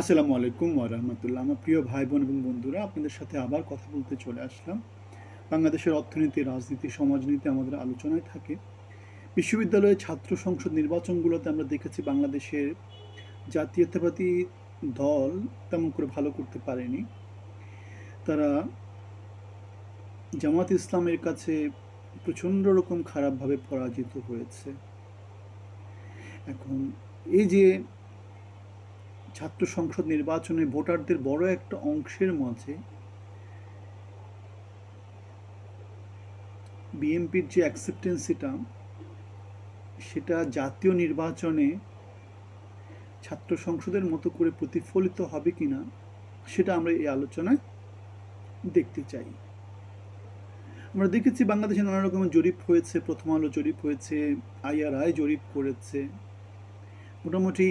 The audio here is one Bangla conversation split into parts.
আসসালামু আলাইকুম ওরহমতুল্লাহ আমার প্রিয় ভাই বোন এবং বন্ধুরা, আপনাদের সাথে আবার কথা বলতে চলে আসলাম। বাংলাদেশের অর্থনীতি, রাজনীতি, সমাজনীতি আমাদের আলোচনায় থাকে। বিশ্ববিদ্যালয়ে ছাত্র সংসদ নির্বাচনগুলোতে আমরা দেখেছি বাংলাদেশের জাতীয়তাবাদী দল তেমন করে ভালো করতে পারেনি। তারা জামাত ইসলামের কাছে প্রচণ্ড রকম খারাপভাবে পরাজিত হয়েছে। এখন এই যে ছাত্র সংসদ নির্বাচনে ভোটারদের বড় একটা অংশের মাঝে বিএনপির যে অ্যাকসেপ্টেন্সিটা সেটা জাতীয় নির্বাচনে ছাত্র সংসদের মতো করে প্রতিফলিত হবে কিনা, সেটা আমরা এই আলোচনায় দেখতে চাই। আমরা দেখেছি বাংলাদেশে নানা রকমের জরিপ হয়েছে, প্রথম আলো জরিপ হয়েছে, আইআরআই জরিপ করেছে। মোটামুটি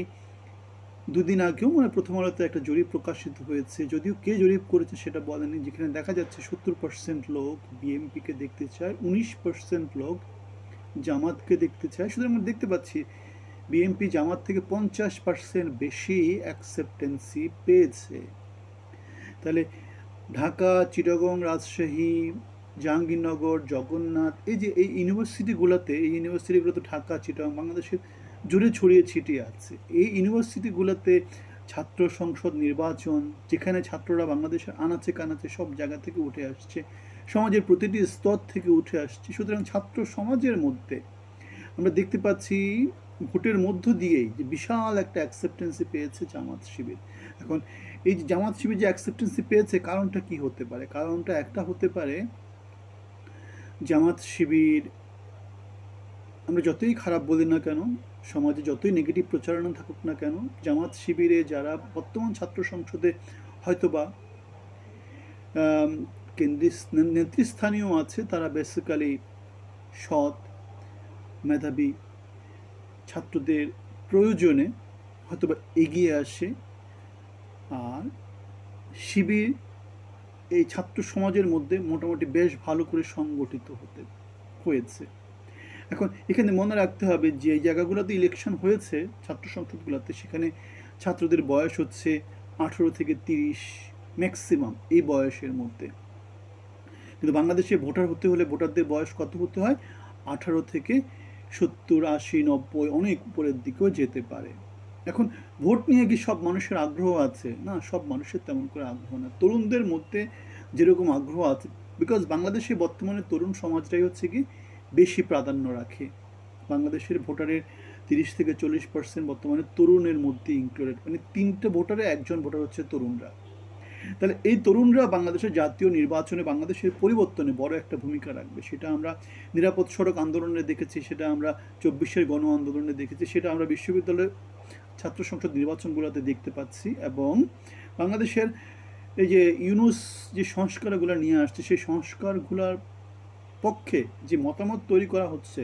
দুদিন আগেও মানে প্রথম আলোতে একটা জরিপ প্রকাশিত হয়েছে, যদিও কে জরিপ করেছে সেটা বলেনি, যেখানে দেখা যাচ্ছে সত্তর পার্সেন্ট লোক বিএমপিকে দেখতে চায়, উনিশ পার্সেন্ট লোক জামাতকে দেখতে চায়। শুধু আমরা দেখতে পাচ্ছি বিএমপি জামাত থেকে পঞ্চাশ পার্সেন্ট বেশি অ্যাকসেপ্টেন্সি পেয়েছে। তাহলে ঢাকা, চিটাগং, রাজশাহী, জাহাঙ্গীরনগর, জগন্নাথ, এই যে এই ইউনিভার্সিটিগুলোতে এই ইউনিভার্সিটিগুলো তো ঢাকা, চিটাগং, বাংলাদেশের জুড়ে ছড়িয়ে ছিটিয়ে আছে। এই ইউনিভার্সিটিগুলোতে ছাত্র সংসদ নির্বাচন, যেখানে ছাত্ররা বাংলাদেশের আনাচে কানাচে সব জায়গা থেকে উঠে আসছে, সমাজের প্রতিটি স্তর থেকে উঠে আসছে। সুতরাং ছাত্র সমাজের মধ্যে আমরা দেখতে পাচ্ছি ভোটের মধ্য দিয়েই যে বিশাল একটা অ্যাকসেপ্টেন্সি পেয়েছে জামাত শিবির। এখন এই যে জামাত শিবির যে অ্যাকসেপ্টেন্সি পেয়েছে, কারণটা কি হতে পারে? কারণটা একটা হতে পারে জামাত শিবির, আমরা যতই খারাপ বলি না কেন সমাজে যতই নেগেটিভ প্রচারণা থাকুক না কেন, জামাত শিবিরে যারা বর্তমান ছাত্র সংসদে হয়তোবা কেন্দ্রীয় নেতৃস্থানীয় আছে, তারা বেসিক্যালি সৎ, মেধাবী ছাত্রদের প্রয়োজনে হয়তোবা এগিয়ে আসে। আর শিবির এই ছাত্র সমাজের মধ্যে মোটামুটি বেশ ভালো করে সংগঠিত হতে হয়েছে। এখন এখানে মনে রাখতে হবে যে এই জায়গাগুলোতে ইলেকশন হয়েছে, ছাত্র সংসদগুলোতে, সেখানে ছাত্রদের বয়স হচ্ছে আঠেরো থেকে তিরিশ ম্যাক্সিমাম এই বয়সের মধ্যে। কিন্তু বাংলাদেশে ভোটার হতে হলে ভোটারদের বয়স কত হতে হয়? আঠারো থেকে সত্তর, আশি, নব্বই, অনেক উপরের দিকেও যেতে পারে। এখন ভোট নিয়ে কি সব মানুষের আগ্রহ আছে? না, সব মানুষের তেমন করে আগ্রহ না। তরুণদের মধ্যে যেরকম আগ্রহ আছে বিকজ বাংলাদেশে বর্তমানে তরুণ সমাজটাই হচ্ছে কি বেশি প্রাধান্য রাখে। বাংলাদেশের ভোটারের তিরিশ থেকে চল্লিশ পার্সেন্ট বর্তমানে তরুণের মধ্যে ইনক্লুডেড মানে তিনটে ভোটারে একজন ভোটার হচ্ছে তরুণরা। তাহলে এই তরুণরা বাংলাদেশের জাতীয় নির্বাচনে বাংলাদেশের পরিবর্তনে বড় একটা ভূমিকা রাখবে। সেটা আমরা নিরাপদ সড়ক আন্দোলনে দেখেছি, সেটা আমরা চব্বিশের গণ আন্দোলনে দেখেছি, সেটা আমরা বিশ্ববিদ্যালয়ের ছাত্র সংসদ নির্বাচনগুলোতে দেখতে পাচ্ছি এবং বাংলাদেশের এই যে ইউনুস যে সংস্কারগুলো নিয়ে আসছে, সেই সংস্কারগুলোর পক্ষে যে মতামত তৈরি করা হচ্ছে,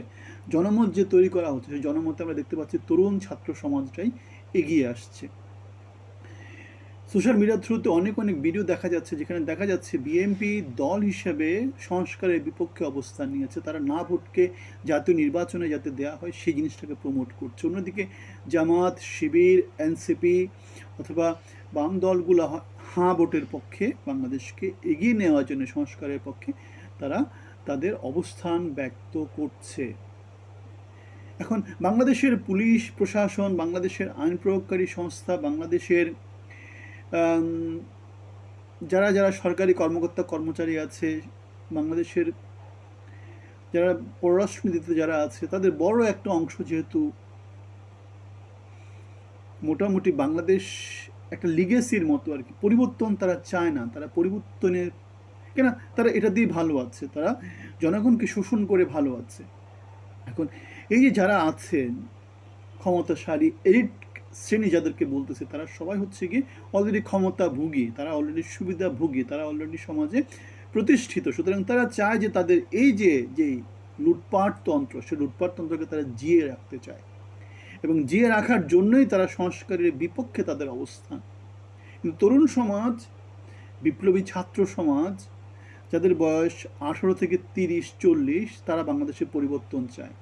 জনমত যে তৈরি করা হচ্ছে, সেই জনমতে আমরা দেখতে পাচ্ছি তরুণ ছাত্র সমাজটাই এগিয়ে আসছে। সোশ্যাল মিডিয়ার থ্রুতে অনেক অনেক ভিডিও দেখা যাচ্ছে, যেখানে দেখা যাচ্ছে বিএনপি দল হিসেবে সংস্কারের বিপক্ষে অবস্থান নিয়েছে। তারা না ভোটকে জাতীয় নির্বাচনে যাতে দেওয়া হয়, সেই জিনিসটাকে প্রমোট করছে। অন্যদিকে জামাত, শিবির এনসিপি অথবা বাম দলগুলো হাঁ ভোটের পক্ষে বাংলাদেশকে এগিয়ে নেওয়ার জন্য সংস্কারের পক্ষে তারা তাদের অবস্থান ব্যক্ত করছে। এখন, বাংলাদেশের পুলিশ প্রশাসন, বাংলাদেশের আইন প্রয়োগকারী সংস্থা, বাংলাদেশের যারা যারা সরকারি কর্মকর্তা, কর্মচারী আছে, বাংলাদেশের যারা পররাষ্ট্রনীতিতে যারা আছে, তাদের বড় একটা অংশ যেহেতু মোটামুটি বাংলাদেশ একটা লিগেসির মতো আর কি। পরিবর্তন তারা চায় না। তারা পরিবর্তনের কেন? তারা এটা দিয়ে ভালো আছে। তারা জনগণকে শোষণ করে ভালো আছে। এখন এই যে যারা আছেন, ক্ষমতাশালী, এলিট শ্রেণি যাদেরকে বলতেছে, তারা সবাই হচ্ছে কি অলরেডি ক্ষমতা ভুগি তারা অলরেডি সুবিধা ভুগি তারা অলরেডি সমাজে প্রতিষ্ঠিত। সুতরাং তারা চায় যে তাদের এই যে যেই লুটপাট তন্ত্র, সে লুটপাট তন্ত্রকে তারা জিয়ে রাখতে চায়। এবং জিয়ে রাখার জন্যই তারা সংস্কারের বিপক্ষে তাদের অবস্থান। কিন্তু তরুণ সমাজ, বিপ্লবী ছাত্র সমাজ যাদের বয়স আঠেরো থেকে তিরিশ, চল্লিশ, তারা বাংলাদেশে পরিবর্তন চায়।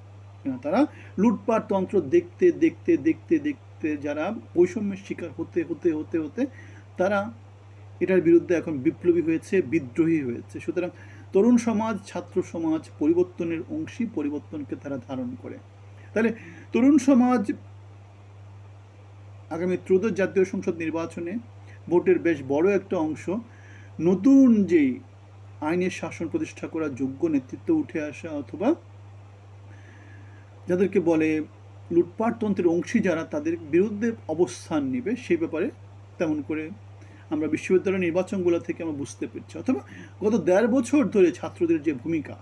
তারা লুটপাট তন্ত্র দেখতে দেখতে দেখতে দেখতে যারা বৈষম্যের শিকার হতে হতে হতে হতে, তারা এটার বিরুদ্ধে এখন বিপ্লবী হয়েছে, বিদ্রোহী হয়েছে। সুতরাং তরুণ সমাজ, ছাত্র সমাজ পরিবর্তনের অংশী পরিবর্তনকে তারা ধারণ করে। তাহলে তরুণ সমাজ আগামী ত্রয়োদশ জাতীয় সংসদ নির্বাচনে ভোটের বেশ বড় একটা অংশ নতুন যেই আইনের শাসন প্রতিষ্ঠা করার যোগ্য নেতৃত্ব উঠে আসা অথবা যাদেরকে বলে লুটপাটতন্ত্রের অংশী যারা তাদের বিরুদ্ধে অবস্থান নেবে, সেই ব্যাপারে তেমন করে আমরা বিশ্ববিদ্যালয় নির্বাচনগুলো থেকে আমরা বুঝতে পেরেছি। অথবা গত দেড় বছর ধরে ছাত্রদের যে ভূমিকা,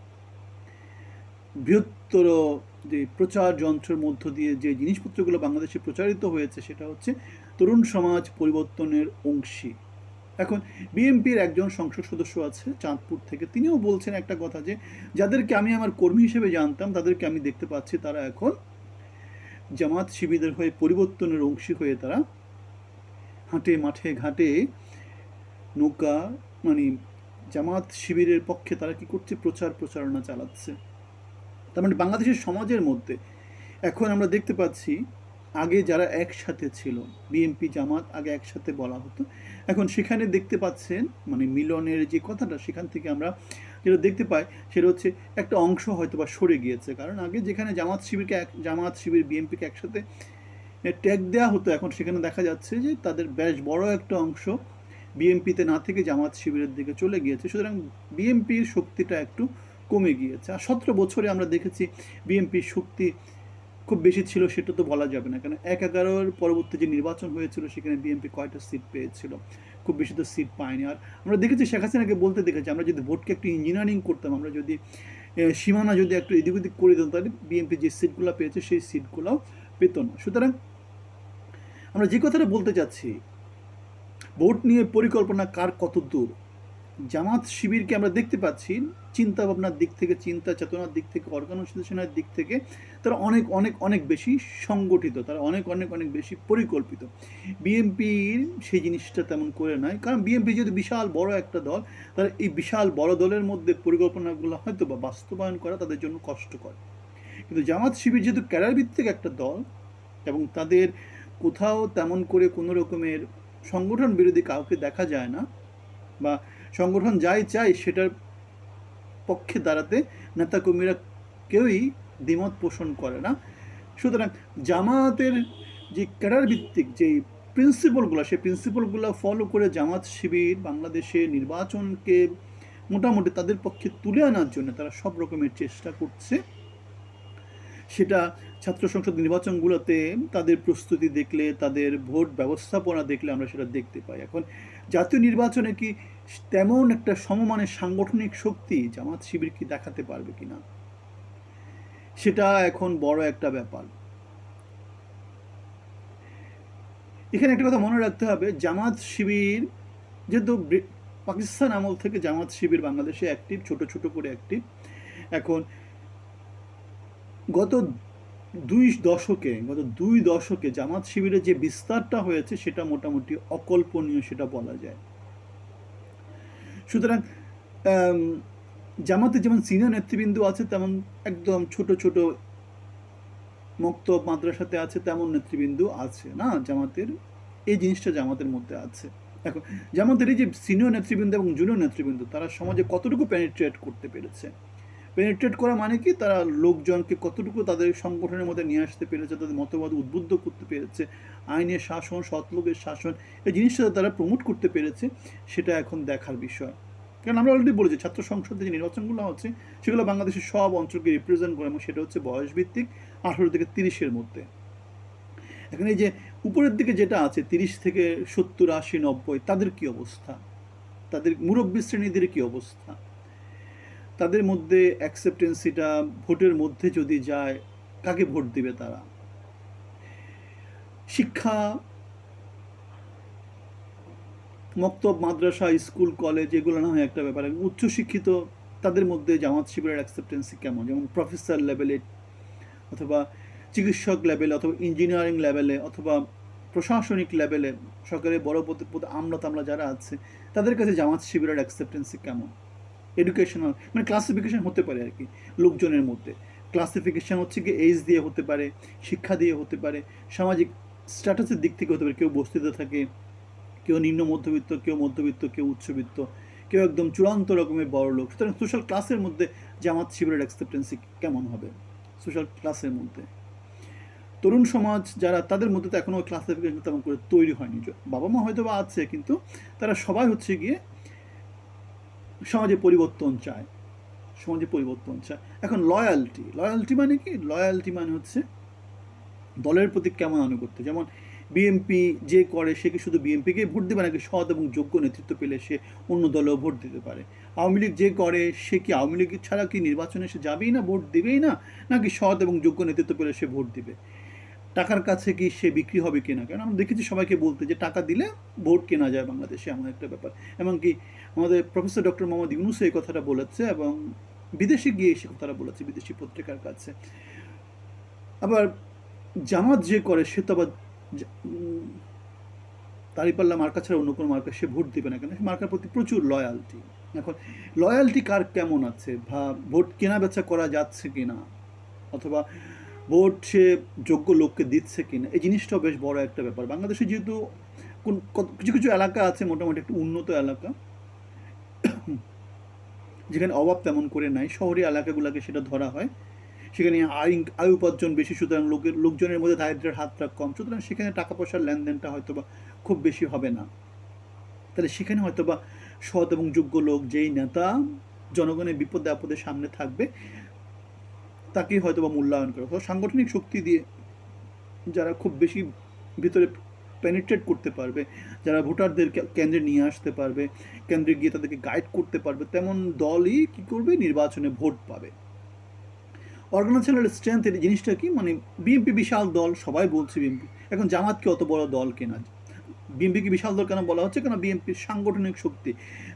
বৃহত্তর যে প্রচার যন্ত্রের মধ্য দিয়ে যে জিনিসপত্রগুলো বাংলাদেশে প্রচারিত হয়েছে, সেটা হচ্ছে তরুণ সমাজ পরিবর্তনের অংশী। এখন বিএনপির একজন সংসদ সদস্য আছে চাঁদপুর থেকে। তিনিও বলছেন একটা কথা যে, যাদেরকে আমি আমার কর্মী হিসেবে জানতাম, তাদেরকে আমি দেখতে পাচ্ছি তারা এখন জামাত শিবিরের হয়ে পরিবর্তনের অংশী হয়ে তারা হাটে, মাঠে ঘাটে নৌকা মানে জামাত শিবিরের পক্ষে তারা কি করছে? প্রচার প্রচারণা চালাচ্ছে। তার মানে বাংলাদেশের সমাজের মধ্যে এখন আমরা দেখতে পাচ্ছি আগে যারা একসাথে ছিল, বিএনপি জামাত আগে একসাথে বলা হতো। এখন সেখানে দেখতে পাচ্ছেন মানে মিলনের যে কথাটা, সেখান থেকে আমরা যেটা দেখতে পাই, সেটা হচ্ছে একটা অংশ হয়তো বা সরে গিয়েছে। কারণ আগে যেখানে জামাত শিবিরকে এক, জামাত শিবির বিএনপিকে একসাথে ট্যাগ দেওয়া হতো, এখন সেখানে দেখা যাচ্ছে যে তাদের বেশ বড় একটা অংশ বিএনপিতে না থেকে জামাত শিবিরের দিকে চলে গিয়েছে। সুতরাং বিএনপির শক্তিটা একটু কমে গিয়েছে। আর সতেরো বছরে আমরা দেখেছি বিএনপির শক্তি খুব বেশি ছিল সেটা তো বলা যাবে না। কারণ এক এগারোর পরবর্তী যে নির্বাচন হয়েছিল, সেখানে বিএনপি কয়টা সিট পেয়েছিল? খুব বেশি তো সিট পায়নি। আর আমরা দেখেছি, শেখ হাসিনাকে বলতে দেখেছি, আমরা যদি ভোটকে একটু ইঞ্জিনিয়ারিং করতাম, আমরা যদি সীমানা যদি একটু এদিক ওদিক করে দিতাম, তাহলে বিএনপি যে সিটগুলো পেয়েছে, সেই সিটগুলোও পেত না। সুতরাং আমরা যে কথাটা বলতে চাচ্ছি, ভোট নিয়ে পরিকল্পনা কার কত দূর? জামাত শিবিরকে আমরা দেখতে পাচ্ছি চিন্তা ভাবনার দিক থেকে, চিন্তা চেতনার দিক থেকে, অর্গানাইজেশনের দিক থেকে তারা অনেক অনেক অনেক বেশি সংগঠিত, তারা অনেক অনেক অনেক বেশি পরিকল্পিত। বিএনপির সেই জিনিসটা তেমন করে নয় কারণ বিএনপি যদি বিশাল বড় একটা দল তারা এই বিশাল বড় দলের মধ্যে পরিকল্পনাগুলো হয়তো বা বাস্তবায়ন করা তাদের জন্য কষ্টকর। কিন্তু জামাত শিবির যেহেতু ক্যাডার ভিত্তিক একটা দল এবং তাদের কোথাও তেমন করে কোনো রকমের সংগঠন বিরোধী কাউকে দেখা যায় না বা সংগঠন যাই চাই সেটার পক্ষে দাঁড়াতে নেতাকর্মীরা কেউই দ্বিমত পোষণ করে না। সুতরাং জামাতের যে ক্যাডার ভিত্তিক যে প্রিন্সিপালগুলো সেই প্রিন্সিপালগুলো ফলো করে জামাত শিবির, বাংলাদেশে নির্বাচনকে মোটামুটি তাদের পক্ষে তুলে আনার জন্য তারা সব রকমের চেষ্টা করছে। সেটা ছাত্র সংসদ নির্বাচনগুলোতে তাদের প্রস্তুতি দেখলে, তাদের ভোট ব্যবস্থাপনা দেখলে আমরা সেটা দেখতে পাই। এখন জাতীয় নির্বাচনে কি তেমন একটা সমমানের সাংগঠনিক শক্তি জামাত শিবির কি দেখাতে পারবে কিনা? সেটা এখন বড় একটা ব্যাপার। এখানে একটা কথা মনে রাখতে হবে, জামাত শিবির যেহেতু পাকিস্তান আমল থেকে জামাত শিবির বাংলাদেশে অ্যাক্টিভ ছোট ছোট করে অ্যাক্টিভ এখন গত দুই দশকে, গত দুই দশকে জামাত শিবিরের যে বিস্তারটা হয়েছে সেটা মোটামুটি অকল্পনীয় সেটা বলা যায়। সুতরাং জামাতে যেমন সিনিয়র নেতৃবৃন্দ আছে, তেমন একদম ছোট ছোট মুক্ত মাদ্রাসাতে আছে, তেমন নেতৃবৃন্দ আছে, না? জামাতের, এই জিনিসটা জামাতের মধ্যে আছে। এখন, জামাতের এই যে সিনিয়র নেতৃবৃন্দ এবং জুনিয়র নেতৃবৃন্দ, তারা সমাজে কতটুকু পেনিট্রেট করতে পেরেছে? পেনিট্রেট করা মানে কি? তারা লোকজনকে কতটুকু তাদের সংগঠনের মধ্যে নিয়ে আসতে পেরেছে, তাদের মতবাদ উদ্বুদ্ধ করতে পেরেছে, আইনের শাসন, সৎলোকের শাসন, এই জিনিসটা তারা প্রমোট করতে পেরেছে, সেটা এখন দেখার বিষয়। কারণ আমরা অলরেডি বলেছি, ছাত্র সংসদে যে নির্বাচনগুলো হচ্ছে, সেগুলো বাংলাদেশের সব অঞ্চলকে রিপ্রেজেন্ট করে, এবং সেটা হচ্ছে বয়স ভিত্তিক আঠারো থেকে তিরিশের মধ্যে। এখন এই যে উপরের দিকে যেটা আছে, তিরিশ থেকে সত্তর, আশি, নব্বই, তাদের কি অবস্থা? তাদের মুরব্বী শ্রেণীদের কি অবস্থা? তাদের মধ্যে অ্যাকসেপ্টেন্সিটা ভোটের মধ্যে যদি যায়, কাকে ভোট দিবে তারা? শিক্ষা, মক্তব, মাদ্রাসা, স্কুল, কলেজ, এগুলো না হয় একটা ব্যাপার। উচ্চশিক্ষিত, তাদের মধ্যে জামাত শিবিরের অ্যাকসেপ্টেন্সি কেমন? যেমন প্রফেসর লেভেলে অথবা চিকিৎসক লেভেলে অথবা ইঞ্জিনিয়ারিং লেভেলে অথবা প্রশাসনিক লেভেলে সরকারের বড় পদে আমরা তামলা যারা আছে, তাদের কাছে জামাত শিবিরের অ্যাকসেপ্টেন্সি কেমন? এডুকেশনাল মানে ক্লাসিফিকেশন হতে পারে আর কি, লোকজনের মধ্যে। ক্লাসিফিকেশন হচ্ছে কি এইজ দিয়ে হতে পারে, শিক্ষা দিয়ে হতে পারে, সামাজিক স্ট্যাটাসের দিক থেকে হতে পারে। কেউ বস্তিতে থাকে, কেউ নিম্ন মধ্যবিত্ত, কেউ মধ্যবিত্ত, কেউ উচ্চবিত্ত, কেউ একদম চূড়ান্ত রকমের বড় লোক। সুতরাং সোশ্যাল ক্লাসের মধ্যে জামাত শিবিরের অ্যাকসেপ্টেন্সি কেমন হবে? সোশ্যাল ক্লাসের মধ্যে। তরুণ সমাজ যারা, তাদের মধ্যে তো এখনও ক্লাসিফিকেশন তেমন করে তৈরি হয়নি। বাবা মা হয়তো বা আছে, কিন্তু তারা সবাই হচ্ছে গিয়ে সমাজে পরিবর্তন চায়। সমাজে পরিবর্তন চায়। এখন লয়ালটি লয়ালটি মানে কি? লয়ালটি মানে হচ্ছে দলের প্রতি কেমন আনুগত্য? যেমন বিএমপি যে করে, সে কি শুধু বিএমপিকে ভোট দেবে নাকি সৎ এবং যোগ্য নেতৃত্ব পেলে সে অন্য দলেও ভোট দিতে পারে? আওয়ামী লীগ যে করে, সে কি আওয়ামী লীগ ছাড়া কি নির্বাচনে সে যাবেই না, ভোট দেবেই না? নাকি সৎ এবং যোগ্য নেতৃত্ব পেলে সে ভোট দিবে? টাকার কাছে কি সে বিক্রি হবে কিনা? কারণ আমরা দেখেছি সবাইকে বলতে যে টাকা দিলে ভোট কেনা যায় বাংলাদেশে, এমন একটা ব্যাপার। এমনকি আমাদের প্রফেসর ডক্টর মোহাম্মদ ইউনুসও এই কথাটা বলেছে এবং বিদেশে গিয়ে সে কথাটা বলেছে, বিদেশি পত্রিকার কাছে। আবার জামাত যে করে, সে তো আবার দাঁড়িপাল্লা মার্কা ছাড়া অন্য কোনো মার্কা সে ভোট দেবে না কেন? মার্কার প্রতি প্রচুর লয়ালটি এখন লয়ালটি কার কেমন আছে? বা ভোট কেনা বেচা করা যাচ্ছে কিনা? অথবা ভোট সে যোগ্য লোককে দিচ্ছে কিনা, এই জিনিসটাও বেশ বড় একটা ব্যাপার। বাংলাদেশে যেহেতু কোন কিছু কিছু এলাকা আছে মোটামুটি একটু উন্নত এলাকা, যেখানে অভাব তেমন করে নাই, শহরি এলাকাগুলোকে সেটা ধরা হয়। সেখানে আয় আয় উপার্জন বেশি, সুতরাং লোকের, লোকজনের মধ্যে দারিদ্রের হাতটা কম, সুতরাং সেখানে টাকা পয়সার লেনদেনটা হয়তো বা খুব বেশি হবে না। তাহলে সেখানে হয়তো বা সৎ এবং যোগ্য লোক যেই নেতা, জনগণের বিপদে আপদে সামনে থাকবে তাকেই হয়তো বা মূল্যায়ন করে। অথবা সাংগঠনিক শক্তি দিয়ে যারা খুব বেশি ভিতরে পেনিট্রেট করতে পারবে, যারা ভোটারদের কেন্দ্রে নিয়ে আসতে পারবে, কেন্দ্রে গিয়ে তাদেরকে গাইড করতে পারবে, তেমন দলই কি করবে? নির্বাচনে ভোট পাবে। অর্গানাইজেশনাল স্ট্রেংথ এই জিনিসটা কি? মানে বিএনপি বিশাল দল, সবাই বলছে বিএনপি এখন জামাতকে অত বড় দল কেনা? বিএনপিকে বিশাল দল কেন বলা হচ্ছে? কেন বিএনপির সাংগঠনিক শক্তি?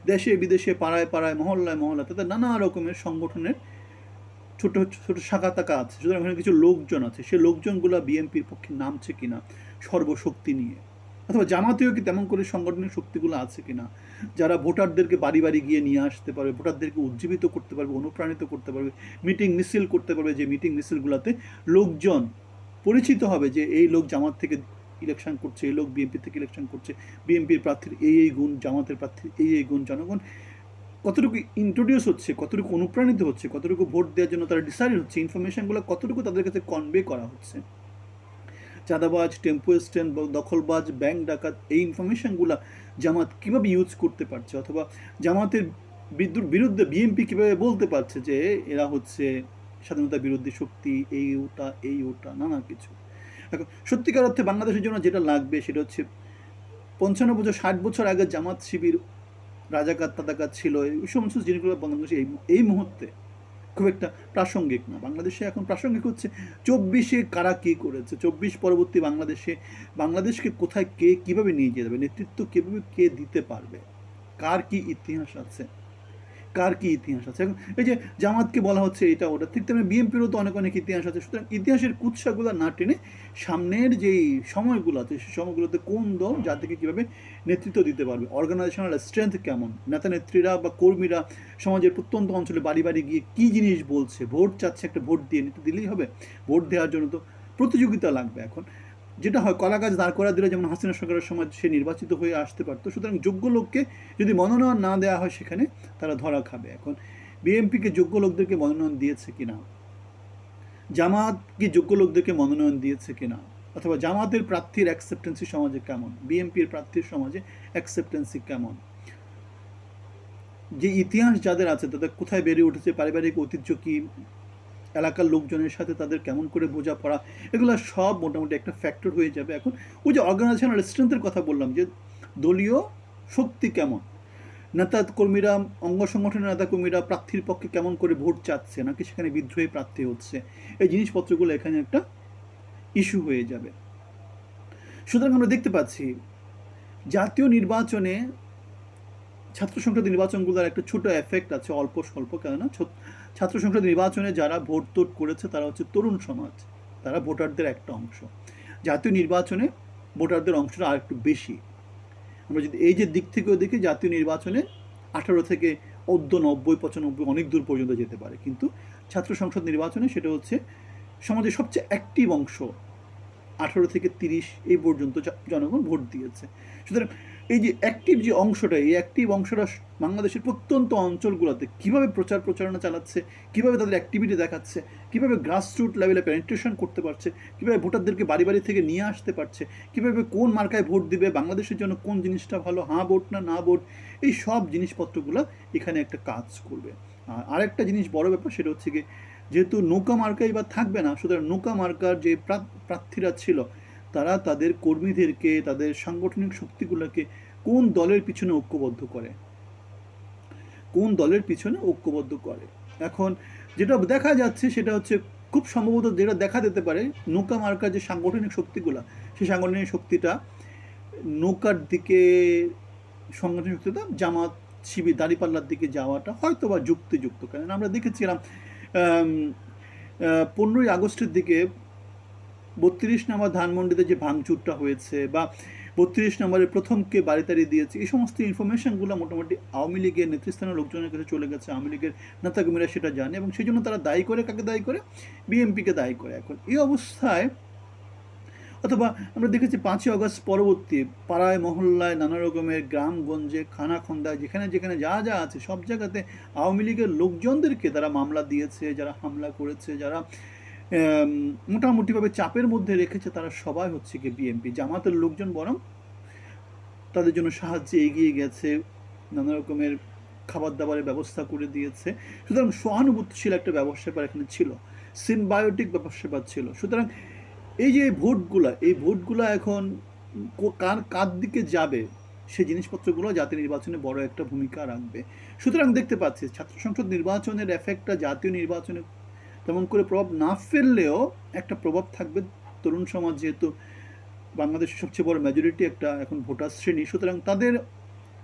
দেশে, বিদেশে, পাড়ায় পাড়ায়, মহল্লায় মহল্লায়, তাদের নানা রকমের সংগঠনের ছোট ছোট শাখা তাকা আছে। সুতরাং ওখানে কিছু লোকজন আছে। সেই লোকজনগুলো বিএনপির পক্ষে নামছে কিনা, সর্বশক্তি নিয়ে। অথবা জামাতেও কি তেমন করে সাংগঠনিক শক্তিগুলো আছে কিনা? যারা ভোটারদেরকে বাড়ি বাড়ি গিয়ে নিয়ে আসতে পারবে, ভোটারদেরকে উজ্জীবিত করতে পারবে, অনুপ্রাণিত করতে পারবে, মিটিং, মিছিল করতে পারবে, যে মিটিং, মিছিলগুলোতে লোকজন পরিচিত হবে যে এই লোক জামাত থেকে ইলেকশন করছে, এই লোক বিএনপি থেকে ইলেকশন করছে, বিএনপির প্রার্থীর এই এই গুণ, জামাতের প্রার্থীর এই এই গুণ, জনগণ কতটুকু ইন্ট্রোডিউস হচ্ছে, কতটুকু অনুপ্রাণিত হচ্ছে, কতটুকু ভোট দেওয়ার জন্য তারা ডিসাইড হচ্ছে ইনফরমেশনগুলো কতটুকু তাদের কাছে কনভে করা হচ্ছে। চাঁদাবাজ, টেম্পো স্ট্যান্ড দখলবাজ ব্যাংক ডাকাত, এই ইনফরমেশনগুলো জামাত কীভাবে ইউজ করতে পারছে? অথবা জামাতের বিদ্যুৎ বিরুদ্ধে বিএনপি কীভাবে বলতে পারছে যে এরা হচ্ছে স্বাধীনতা বিরোধী শক্তি, এই ওটা এই ওটা, নানা কিছু। এখন সত্যিকার অর্থে বাংলাদেশের জন্য যেটা লাগবে সেটা হচ্ছে পঞ্চান্ন বছর, ষাট বছর আগে জামাত শিবির রাজাকার তাদাকার ছিল, এই সমস্ত জিনিসগুলো বাংলাদেশে এই এই মুহূর্তে খুব একটা প্রাসঙ্গিক না। বাংলাদেশে এখন প্রাসঙ্গিক হচ্ছে চব্বিশে কারা কী করেছে? চব্বিশ পরবর্তী বাংলাদেশে, বাংলাদেশকে কোথায় কে কীভাবে নিয়ে যেতে যাবে নেতৃত্ব কীভাবে কে দিতে পারবে? কার কি ইতিহাস আছে? কার কি ইতিহাস আছে? এখন এই যে জামাতকে বলা হচ্ছে এটা ওটা ঠিক তেমনি বিএনপিরও তো অনেক অনেক ইতিহাস আছে। সুতরাং ইতিহাসের কুৎসাগুলো না টেনে সামনের যেই সময়গুলো আছে, সেই সময়গুলোতে কোন দল জাতিকে কীভাবে নেতৃত্ব দিতে পারবে? অর্গানাইজেশনাল স্ট্রেংথ কেমন? নেতা নেত্রীরা বা কর্মীরা সমাজের প্রত্যন্ত অঞ্চলে বাড়ি বাড়ি গিয়ে কী জিনিস বলছে? ভোট চাচ্ছে, একটা ভোট দিয়ে নিতে দিলেই হবে? ভোট দেওয়ার জন্য তো প্রতিযোগিতা লাগবে এখন। যেটা হয়, কলা গাছ দাঁড় করা দিলে যেমন হাসিনা সরকারের সময় সে নির্বাচিত হয়ে আসতে পারতো। সুতরাং যোগ্য লোককে যদি মনোনয়ন না দেওয়া হয় সেখানে তারা ধরা খাবে। এখন বিএনপিকে যোগ্য লোকদেরকে মনোনয়ন দিয়েছে কিনা? জামাত কি যোগ্য লোকদেরকে মনোনয়ন দিয়েছে কিনা? অথবা জামাতের প্রার্থীর অ্যাকসেপ্টেন্সি সমাজে কেমন? বিএনপির প্রার্থীর সমাজে অ্যাকসেপ্টেন্সি কেমন? যে ইতিহাস যাদের আছে, তাদের কোথায় বেড়ে উঠেছে? পারিবারিক ঐতিহ্য কি? এলাকার লোকজনের সাথে তাদের কেমন করে বোঝাপড়া, এগুলো সব মোটামুটি একটা ফ্যাক্টর হয়ে যাবে। এখন ওই যে অর্গানাইজেশনাল স্ট্রেংথের কথা বললাম যে, দলীয় শক্তি কেমন? নেতা কর্মীরা, অঙ্গ সংগঠনের নেতা কর্মীরা প্রার্থীর পক্ষে কেমন করে ভোট চাচ্ছে? নাকি সেখানে বিদ্রোহী প্রার্থী হচ্ছে? এই জিনিসপত্রগুলো এখানে একটা ইস্যু হয়ে যাবে। সুতরাং আমরা দেখতে পাচ্ছি, জাতীয় নির্বাচনে ছাত্র সংসদ নির্বাচনগুলোর একটা ছোট এফেক্ট আছে, অল্প স্বল্প, কেননা ছাত্র সংসদ নির্বাচনে যারা ভোট তোট করেছে, তারা হচ্ছে তরুণ সমাজ। তারা ভোটারদের একটা অংশ। জাতীয় নির্বাচনে ভোটারদের অংশটা আর একটু বেশি। আমরা যদি এই যে দিক থেকেও দেখি, জাতীয় নির্বাচনে আঠারো থেকে অর্ধ নব্বই, পঁচানব্বই অনেক দূর পর্যন্ত যেতে পারে। কিন্তু ছাত্র সংসদ নির্বাচনে সেটা হচ্ছে সমাজের সবচেয়ে অ্যাক্টিভ অংশ। আঠারো থেকে তিরিশ এই পর্যন্ত জনগণ ভোট দিয়েছে। সুতরাং এই যে অ্যাক্টিভ যে অংশটা, এই অ্যাক্টিভ অংশটা বাংলাদেশের প্রত্যন্ত অঞ্চলগুলোতে কীভাবে প্রচার প্রচারণা চালাচ্ছে, কীভাবে তাদের অ্যাক্টিভিটি দেখাচ্ছে, কীভাবে গ্রাসরুট লেভেলে পেনিট্রেশন করতে পারছে, কীভাবে ভোটারদেরকে বাড়ি বাড়ি থেকে নিয়ে আসতে পারছে, কীভাবে কোন মার্কায় ভোট দিবে, বাংলাদেশের জন্য কোন জিনিসটা ভালো হাঁ ভোট না না ভোট, এই সব জিনিসপত্রগুলো এখানে একটা কাজ করবে। আর আরেকটা জিনিস বড় ব্যাপার সেটা হচ্ছে কি যেহেতু নৌকা মার্কাই বা থাকবে না, সুতরাং নৌকা মার্কার যে প্রা- প্রার্থীরা ছিল তারা তাদের কর্মীদেরকে, তাদের সাংগঠনিক শক্তিগুলোকে কোন দলের পিছনে ঐক্যবদ্ধ করে? কোন দলের পিছনে ঐক্যবদ্ধ করে? এখন যেটা দেখা যাচ্ছে সেটা হচ্ছে খুব সম্ভবত যেটা দেখা যেতে পারে, নৌকা মার্কার যে সাংগঠনিক শক্তিগুলো, সেই সাংগঠনিক শক্তিটা নৌকার দিকে সাংগঠনিক শক্তিটা জামাত শিবির, দাঁড়িপাল্লার দিকে যাওয়াটা হয়তো বা যুক্তিযুক্ত। কারণ আমরা দেখেছিলাম পনেরোই আগস্টের দিকে বত্রিশ নম্বর ধানমন্ডিতে যে ভাঙচুরটা হয়েছে বা বত্রিশ নম্বরের প্রথমকে বাড়ি তাড়িয়ে দিয়েছে, এই সমস্ত ইনফরমেশনগুলো মোটামুটি আওয়ামী লীগের নেতৃস্থানীয় লোকজনের কাছে চলে গেছে। আওয়ামী লীগের নেতাকর্মীরা সেটা জানে এবং সেই জন্য তারা দায়ী করে। কাকে দায়ী করে? বিএমপিকে দায়ী করে এখন। এই অবস্থায় অথবা আমরা দেখেছি পাঁচই আগস্ট পরবর্তী পাড়ায়, মহল্লায়, নানা রকমের গ্রামগঞ্জে, খানাখন্দায়, যেখানে যেখানে যা যা আছে, সব জায়গাতে আওয়ামী লীগের লোকজনদেরকে তারা মামলা দিয়েছে, যারা হামলা করেছে, যারা মোটামুটিভাবে চাপের মধ্যে রেখেছে তারা সবাই হচ্ছে কি বিএনপি। জামাতের লোকজন বরং তাদের জন্য সাহায্যে এগিয়ে গেছে, নানা রকমের খাবার দাবারের ব্যবস্থা করে দিয়েছে। সুতরাং সহানুভূতিশীল একটা ব্যবসা এখানে ছিল, সিমবায়োটিক ব্যবসা ছিল। সুতরাং এই যে ভোটগুলা, এই ভোটগুলা এখন কার কার দিকে যাবে সেই জিনিসপত্রগুলো জাতীয় নির্বাচনে বড় একটা ভূমিকা রাখবে। সুতরাং দেখতে পাচ্ছি, ছাত্র সংসদ নির্বাচনের এফেক্টটা জাতীয় নির্বাচনে তেমন করে প্রভাব না ফেললেও একটা প্রভাব থাকবে। তরুণ সমাজ যেহেতু বাংলাদেশের সবচেয়ে বড় মেজরিটি একটা এখন ভোটার শ্রেণি, সুতরাং তাদের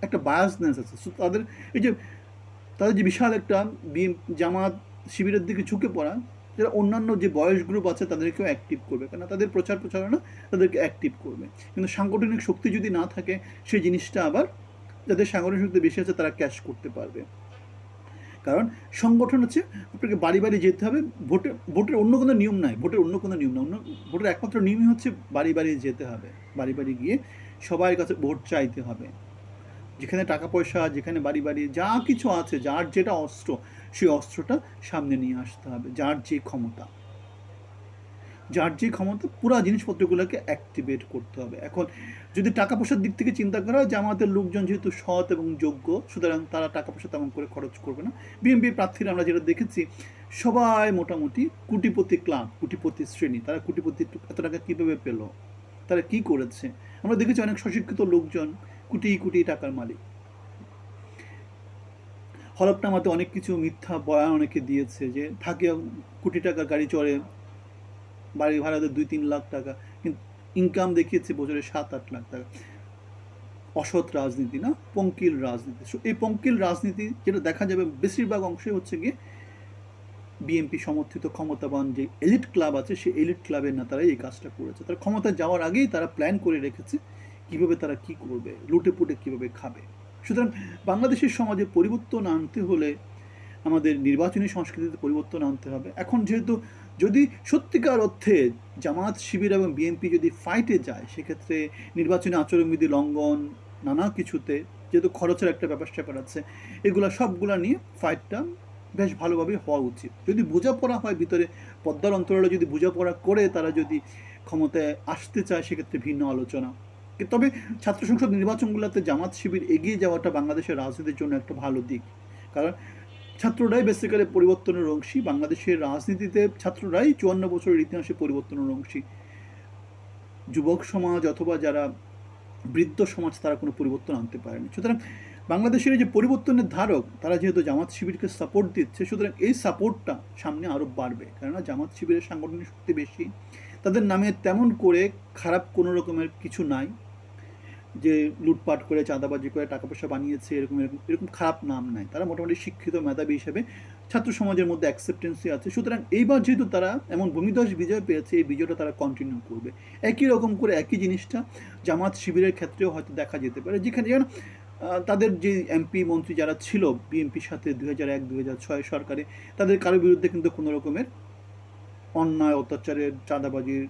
একটা বায়াসনেস আছে। তাদের এই যে, তাদের যে বিশাল একটা জামাত শিবিরের দিকে ঝুঁকে পড়া, যারা অন্যান্য যে বয়স গ্রুপ আছে তাদেরকেও অ্যাক্টিভ করবে। কেন তাদের প্রচার প্রচারণা তাদেরকে অ্যাক্টিভ করবে। কিন্তু সাংগঠনিক শক্তি যদি না থাকে, সেই জিনিসটা আবার যাদের সাংগঠনিক শক্তি বেশি আছে তারা ক্যাশ করতে পারবে। কারণ সংগঠন হচ্ছে আপনাকে বাড়ি বাড়ি যেতে হবে, ভোটে, ভোটের অন্য কোনো নিয়ম নাই, ভোটের অন্য কোনো নিয়ম না অন্য, ভোটের একমাত্র নিয়মই হচ্ছে বাড়ি বাড়ি যেতে হবে, বাড়ি বাড়ি গিয়ে সবার কাছে ভোট চাইতে হবে। যেখানে টাকা পয়সা, যেখানে বাড়ি বাড়ি, যা কিছু আছে, যার যেটা অস্ত্র, সেই অস্ত্রটা সামনে নিয়ে আসতে হবে, যার যে ক্ষমতা। যার যে ক্ষমতা, পুরো জিনিসপত্রগুলোকে অ্যাক্টিভেট করতে হবে। এখন যদি টাকা পয়সার দিক থেকে চিন্তা করা হয় জামাতের লোকজন যেহেতু সৎ এবং যোগ্য, সুতরাং তারা টাকা পয়সা তেমন করে খরচ করবে না। বিএনপি প্রার্থীরা আমরা যেটা দেখেছি, সবাই মোটামুটি কুটিপতি ক্লাব, কুটিপতি শ্রেণি। তারা কুটিপতি এত টাকা কীভাবে পেল? তারা কি করেছে? আমরা দেখেছি অনেক স্বশিক্ষিত লোকজন কোটি কোটি টাকার মালিক। হলফনামাতে অনেক কিছু মিথ্যা বয়ান অনেকে দিয়েছে যে থাকে কোটি টাকা গাড়ি চড়ে, বাড়ি ভাড়াতে দুই তিন লাখ টাকা। ইনকাম দেখিয়েছে বছরে সাত, আট লাখ টাকা। অসৎ রাজনীতি, না? পঙ্কিল রাজনীতি। এই পঙ্কিল রাজনীতি যেটা দেখা যাবে বেশিরভাগ অংশে হচ্ছে গিয়ে বিএনপি সমর্থিত, ক্ষমতাবান যে এলিট ক্লাব আছে, সেই এলিট ক্লাবের নেতারাই এই কাজটা করেছে। তারা ক্ষমতা যাওয়ার আগেই তারা প্ল্যান করে রেখেছে কীভাবে তারা কি করবে, লুটে পুটে কীভাবে খাবে। সুতরাং বাংলাদেশের সমাজে পরিবর্তন আনতে হলে আমাদের নির্বাচনী সংস্কৃতিতে পরিবর্তন আনতে হবে। এখন যেহেতু যদি সত্যিকার অর্থে জামাত শিবির এবং বিএনপি যদি ফাইটে যায়, সেক্ষেত্রে নির্বাচনী আচরণবিধি লঙ্ঘন, নানা কিছুতে যেহেতু খরচের একটা ব্যাপার স্যাপার আছে, এগুলা সবগুলা নিয়ে ফাইটটা বেশ ভালোভাবে হওয়া উচিত। যদি বোঝাপড়া হয় ভিতরে, পদ্মার অন্তরালে যদি বোঝাপড়া করে তারা যদি ক্ষমতায় আসতে চায়, সেক্ষেত্রে ভিন্ন আলোচনা। তবে ছাত্র সংসদ নির্বাচনগুলোতে জামাত শিবির এগিয়ে যাওয়াটা বাংলাদেশের রাজনীতির জন্য একটা ভালো দিক। কারণ ছাত্ররাই বেসিক্যালি পরিবর্তনের অংশী, বাংলাদেশের রাজনীতিতে ছাত্ররাই চুয়ান্ন বছরের ইতিহাসে পরিবর্তনের অংশী। যুবক সমাজ অথবা যারা বৃদ্ধ সমাজ, তারা কোনো পরিবর্তন আনতে পারেনি। সুতরাং বাংলাদেশের যে পরিবর্তনের ধারক, তারা যেহেতু জামাত শিবিরকে সাপোর্ট দিচ্ছে, সুতরাং এই সাপোর্টটা সামনে আরও বাড়বে। কেননা জামাত শিবিরের সাংগঠনিক শক্তি বেশি, তাদের নামে তেমন করে খারাপ কোনো রকমের কিছু নাই। যে লুটপাট করে, চাঁদাবাজি করে টাকা পয়সা বানিয়েছে, এরকম এরকম এরকম খারাপ নাম নাই। তারা মোটামুটি শিক্ষিত, মেধাবী হিসেবে ছাত্র সমাজের মধ্যে অ্যাকসেপ্টেন্সি আছে। সুতরাং এইবার যেহেতু তারা এমন ভূমিদশ বিজয় পেয়েছে, এই বিজয়টা তারা কন্টিনিউ করবে। একই রকম করে একই জিনিসটা জামাত শিবিরের ক্ষেত্রেও হয়তো দেখা যেতে পারে। যেখানে যেন তাদের যে এমপি মন্ত্রী যারা ছিল বিএনপির সাথে দুই হাজার এক, দুই হাজার ছয় সরকারে, তাদের কারোর বিরুদ্ধে কিন্তু কোনো রকমের অন্যায়, অত্যাচারের, চাঁদাবাজির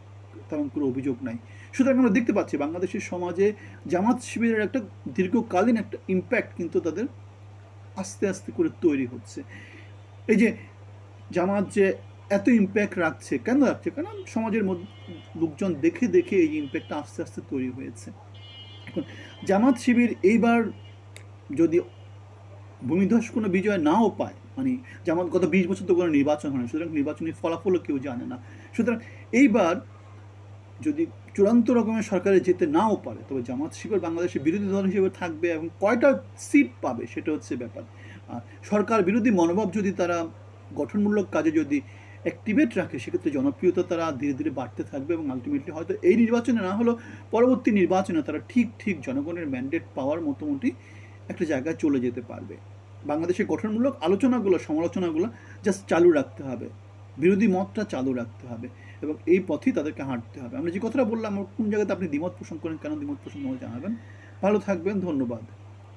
তেমন কোনো অভিযোগ নাই। সুতরাং আমরা দেখতে পাচ্ছি বাংলাদেশের সমাজে জামাত শিবিরের একটা দীর্ঘকালীন একটা ইম্প্যাক্ট কিন্তু তাদের আস্তে আস্তে করে তৈরি হচ্ছে। এই যে জামাত যে এত ইম্প্যাক্ট রাখছে, কেন রাখছে? কারণ সমাজের লোকজন দেখে দেখে এই ইম্প্যাক্টটা আস্তে আস্তে তৈরি হয়েছে। এখন জামাত শিবির এইবার যদি ভূমিধস কোনো বিজয় নাও পায় মানে জামাত গত বিশ বছর তো কোনো নির্বাচন হয় না সুতরাং নির্বাচনী ফলাফলও কেউ জানে না। সুতরাং এইবার যদি চূড়ান্ত রকমের সরকারে যেতে নাও পারে, তবে জামাত শিবির বাংলাদেশের বিরোধী দল হিসেবে থাকবে এবং কয়টা সিট পাবে সেটা হচ্ছে ব্যাপার। আর সরকার বিরোধী মনোভাব যদি তারা গঠনমূলক কাজে যদি অ্যাক্টিভেট রাখে, সেক্ষেত্রে জনপ্রিয়তা তারা ধীরে ধীরে বাড়তে থাকবে এবং আলটিমেটলি হয়তো এই নির্বাচনে না হলেও পরবর্তী নির্বাচনে তারা ঠিক ঠিক জনগণের ম্যান্ডেট পাওয়ার মোটামুটি একটা জায়গায় চলে যেতে পারবে। বাংলাদেশের গঠনমূলক আলোচনাগুলো, সমালোচনাগুলো জাস্ট চালু রাখতে হবে। বিরোধী মতটা চালু রাখতে হবে। এবং এই পথেই তাদেরকে হাঁটতে হবে। আমরা যে কথাটা বললাম, কোন জায়গাতে আপনি দ্বিমত পোষণ করেন, কেন দ্বিমত পোষণ জানাবেন। ভালো থাকবেন, ধন্যবাদ।